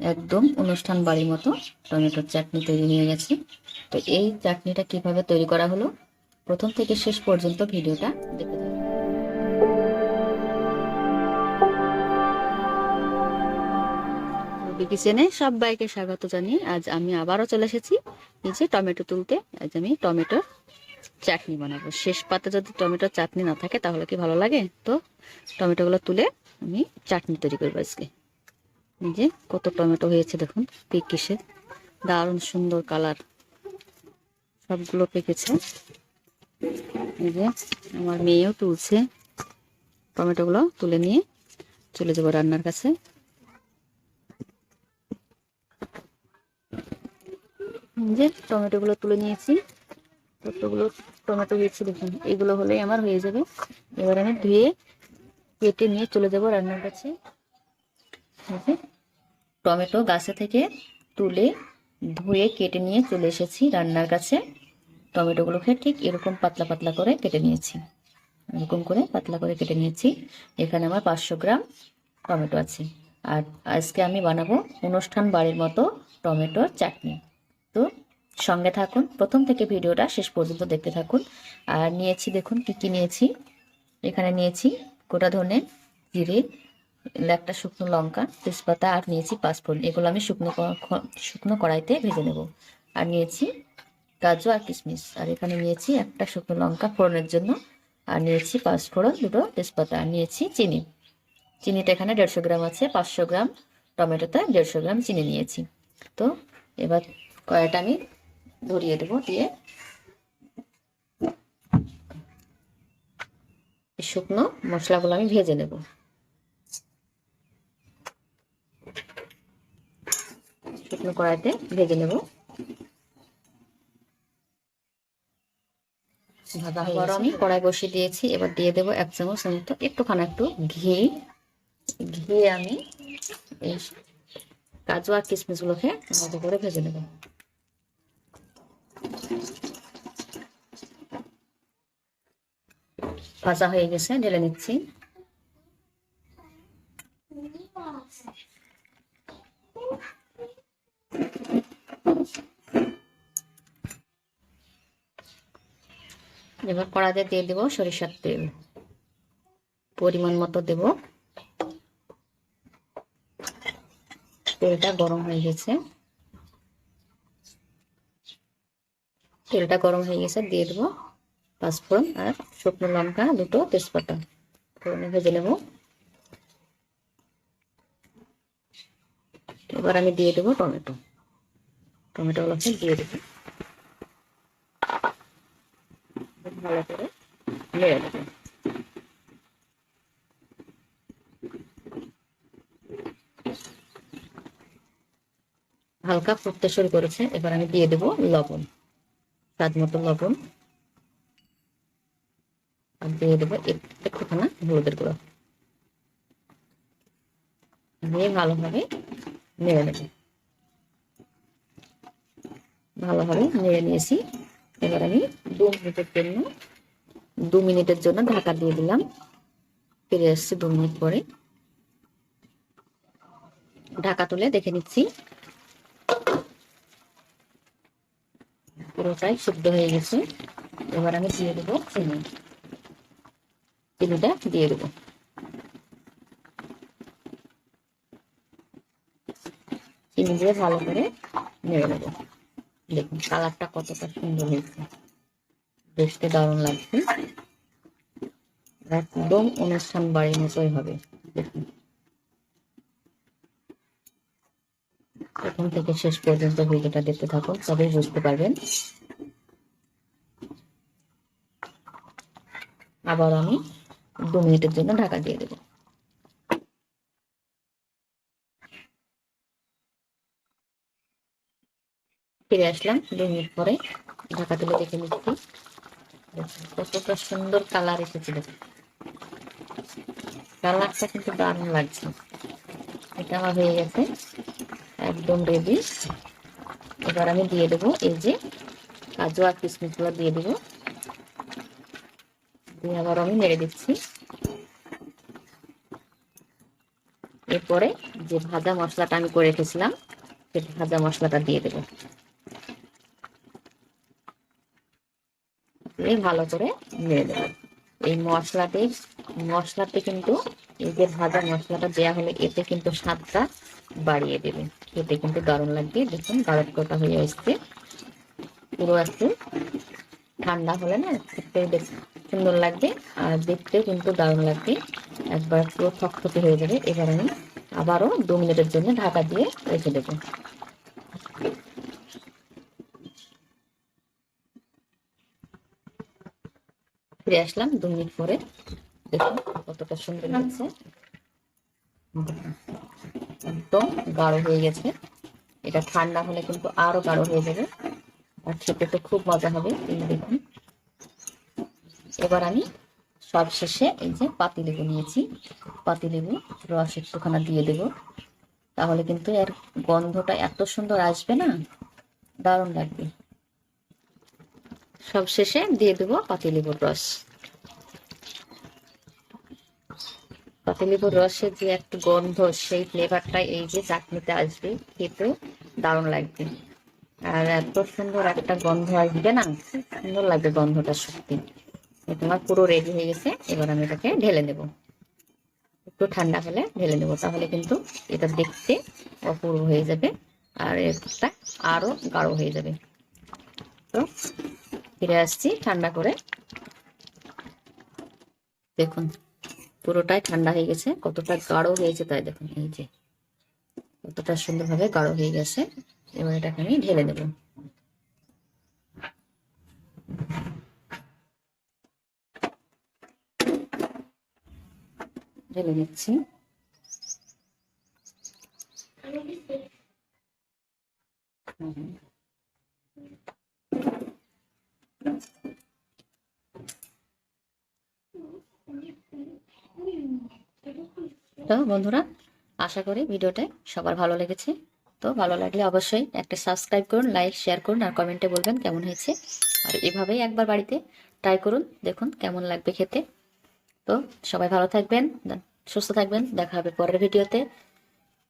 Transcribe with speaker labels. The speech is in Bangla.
Speaker 1: একদম অনুষ্ঠান বাড়ির মতো টমেটোর চাটনি তৈরি হয়ে গেছে। তো এই চাটনিটা কীভাবে তৈরি করা হলো? প্রথম থেকে শেষ পর্যন্ত ভিডিওটা দেখতে থাকুন। কিচেনে সবাইকে স্বাগত জানিয়ে আজ আমি আবারও চলে এসেছি যে টমেটো তুলতে। আজ আমি টমেটোর চাটনি বানাবো। শেষ পাতে যদি টমেটোর চাটনি না থাকে তাহলে কি ভালো লাগে? তো টমেটোগুলো তুলে আমি চাটনি তৈরি করব আজকে। যে কত টমেটো হয়েছে দেখুন, পিকিসে। দারুণ সুন্দর কালার। সবগুলো পেকেছে। এই যে আমার মেয়েও তুলছে টমেটোগুলো, তুলে নিয়ে চলে যাব রান্নার কাছে। যে টমেটোগুলো তুলে নিয়েছি। কতগুলো টমেটো হয়েছে দেখুন, এগুলো হলেই আমার হয়ে যাবে। এবার আমি ধুয়ে কেটে নিয়ে চলে যাব রান্নার কাছে। টমেটো গাছে থেকে তুলে ধুয়ে কেটে নিয়ে চলে এসেছি রান্নার কাছে। টমেটোগুলোকে ঠিক এরকম পাতলা পাতলা করে কেটে নিয়েছি। এরকম করে পাতলা করে কেটে নিয়েছি। এখানে আমার পাঁচশো গ্রাম টমেটো আছে। আর আজকে আমি বানাবো অনুষ্ঠান বাড়ির মতো টমেটোর চাটনি। তো সঙ্গে থাকুন, প্রথম থেকে ভিডিওটা শেষ পর্যন্ত দেখতে থাকুন। আর নিয়েছি দেখুন কি কি নিয়েছি। এখানে নিয়েছি গোটা ধনে, জিরে একটা শুকনো লঙ্কা, তেজপাতা, আর নিয়েছি পাঁচফোড়ন। এগুলো আমি শুকনো শুকনো কড়াইতে ভেজে নেব। আর নিয়েছি কাজু আর কিশমিশ। আর এখানে নিয়েছি একটা শুকনো লঙ্কা ফোড়নের জন্য। আর নিয়েছি পাঁচফোড়ন, দুটো তেজপাতা। আর নিয়েছি চিনি। চিনিটা এখানে দেড়শো গ্রাম আছে, পাঁচশো গ্রাম। টমেটোতে দেড়শো গ্রাম চিনি নিয়েছি। তো এবার কড়াইটা আমি ধরিয়ে দেবো দিয়ে শুকনো মশলাগুলো আমি ভেজে নেব। শুকনো কড়াইতে ভেজে নেব। ভাজা আবার আমি কড়াই বসিয়ে দিয়েছি এবার দিয়ে দেবো এক চামচ মতো একটুখানি একটু ঘি। ঘি আমি এই কাজু আর কিশমিশগুলোকে ভালো করে ভেজে নেব। ভাজা হয়ে গেছে ঢেলে নিচ্ছি। এবার কড়াতে দিয়ে দেবো, সরিষার তেল। পরিমাণ মতো দেব। তেলটা গরম হয়ে গেছে। তেলটা গরম হয়ে গেছে, দিয়ে দেবো পাঁচফোড়ন আর শুকনো লঙ্কা, দুটো তেজপাতা। ফোড়নে ভেজে নেব। এবার আমি দিয়ে দেবো টমেটো। টমেটোগুলোকে দিয়ে দেবো। ভালো করে নেড়ে দেবো হালকা ফুটতে শুরু করেছে, এবার আমি দিয়ে দেবো লবণ, স্বাদ মতো লবণ। আর দিয়ে দেবো একটুখানা হলুদের গুঁড়ো। দিয়ে ভালোভাবে নেড়ে নেব। ভালোভাবে নেড়ে নিয়েছি। এবার আমি দু মিনিটের জন্য, দু মিনিটের জন্য ঢাকা দিয়ে দিলাম। ফিরে এসছি দু মিনিট পরে। ঢাকা তুলে দেখে নিচ্ছি। পুরোটাই শুদ্ধ হয়ে গেছে। এবার আমি দিয়ে দেবো চিনি। চিনিটা দিয়ে দেবো। চিনি দিয়ে ভালো করে নেড়ে নেব। দেখুন, কালারটা কতটা সুন্দর হয়েছে। দেখতে দারুণ লাগছে। একদম অনুষ্ঠান বাড়ির মতোই হবে। দেখুন। প্রথম থেকে শেষ পর্যন্ত ভিডিওটা দেখতে থাকুন, তবেই বুঝতে পারবেন। আবার আমি দু মিনিটের জন্য ঢাকা দিয়ে দেবো। ফিরে আসলাম দু মিনিট পরে। ঢাকা তুলে দেখে নিচ্ছি। কতটা সুন্দর কালার এসেছে দেখুন। কালারটা কিন্তু দারুণ লাগছে। এটা আমার হয়ে গেছে একদম রেডি এবার আমি দিয়ে দেবো এই যে কাজু আর কিশমিশগুলো দিয়ে দেবো। দিয়ে আবার আমি নেড়ে দিচ্ছি। এরপরে যে ভাজা মশলাটা আমি করে রেখেছিলাম, সেই ভাজা মশলাটা দিয়ে দেবো। দিয়ে ভালো করে নেড়ে দেবো এই মশলাতে মশলাতে কিন্তু এই যে ভাজা মশলাটা দেওয়া হলে, এতে কিন্তু স্বাদটা বাড়িয়ে দেবে। খেতে কিন্তু দারুণ লাগবে। দেখুন, গাঢ় কটা হয়ে আসছে। পুরো একটু ঠান্ডা হলে না খেতে বেশ সুন্দর লাগবে আর দেখতেও কিন্তু দারুণ লাগবে। একবার পুরো থকথকে হয়ে যাবে। এবার আমি আবারও দু মিনিটের জন্য ঢাকা দিয়ে রেখে দেবো। ফিরে আসলাম দু মিনিট পরে। দেখুন কতটা সুন্দর লাগছে। একদম গাঢ় হয়ে গেছে। এটা ঠান্ডা হলে কিন্তু আরও গাঢ় হয়ে যাবে। আর খেতে তো খুব মজা হবে, এই দেখুন। এবার আমি সব শেষে এই যে পাতিলেবু নিয়েছি। পাতিলেবু রস একটুখানা দিয়ে দেব। তাহলে কিন্তু এর গন্ধটা এত সুন্দর আসবে না? দারুণ লাগবে। সব শেষে দিয়ে দেবো পাতিলেবুর রস। পাতিলেবুর রসের যে একটা গন্ধ, সেই ফ্লেভারটা এই যে চাটনিতে আসবে, খেতে দারুণ লাগবে। আর এত সুন্দর একটা গন্ধ আসবে না? সুন্দর লাগবে গন্ধটা সত্যি। আমার পুরো রেডি হয়ে গেছে, এবার আমি এটাকে ঢেলে নেব। একটু ঠান্ডা হলে ঢেলে নেব, তাহলে কিন্তু এটা দেখতে অপূর্ব হয়ে যাবে আর এটা আরও গাঢ় হয়ে যাবে। তো ফিরে আসছি ঠান্ডা করে। দেখুন, পুরোটাই ঠান্ডা হয়ে গেছে, কতটা গাঢ় হয়েছে তাই দেখুন, এই যে। কতটা সুন্দরভাবে গাঢ় হয়ে গেছে, এবার এটাকে আমি ঢেলে দেব ঢেলে নিচ্ছি। হুম। তো বন্ধুরা, আশা করি ভিডিওটা সবার ভালো লেগেছে। তো ভালো লাগলে অবশ্যই একটা সাবস্ক্রাইব করুন লাইক শেয়ার করুন আর কমেন্টে বলবেন কেমন হয়েছে। আর এভাবেই একবার বাড়িতে ট্রাই করুন, দেখুন কেমন লাগবে খেতে। তো সবাই ভালো থাকবেন সুস্থ থাকবেন, দেখা হবে পরের ভিডিওতে।